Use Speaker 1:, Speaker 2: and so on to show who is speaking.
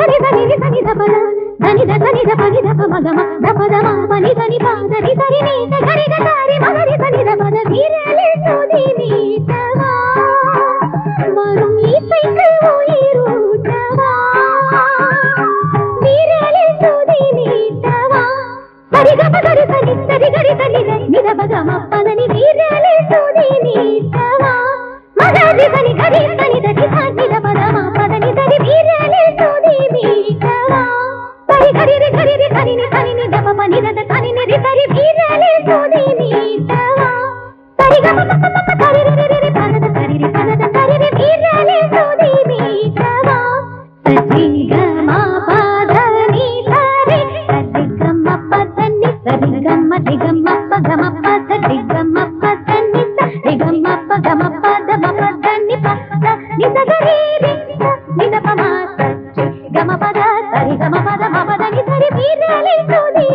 Speaker 1: ధని ధని ధని ధని ధపద ధని ధ ధని ధ పని ధప మగమ ధప ధమ పని ధని పాదరి ధరి నీత ధరి ధరి మదరి ధని ధపద వీరలి సోది నీతవా వరుం ఈ సైకిల్ ఓ ఈ రూటవా వీరలి సోది నీతవా పరి గప గరి ధని ధరి గరి ధని ధని ధప గమ పదని వీరలి సోది నీతవా మదరి ధని గరి ధని ధని ధని ధపద మా. పదని ధరి వీరలి సోది గమ పద సరి గమ పద మ ధరి ధరి సరి వీరలే సోది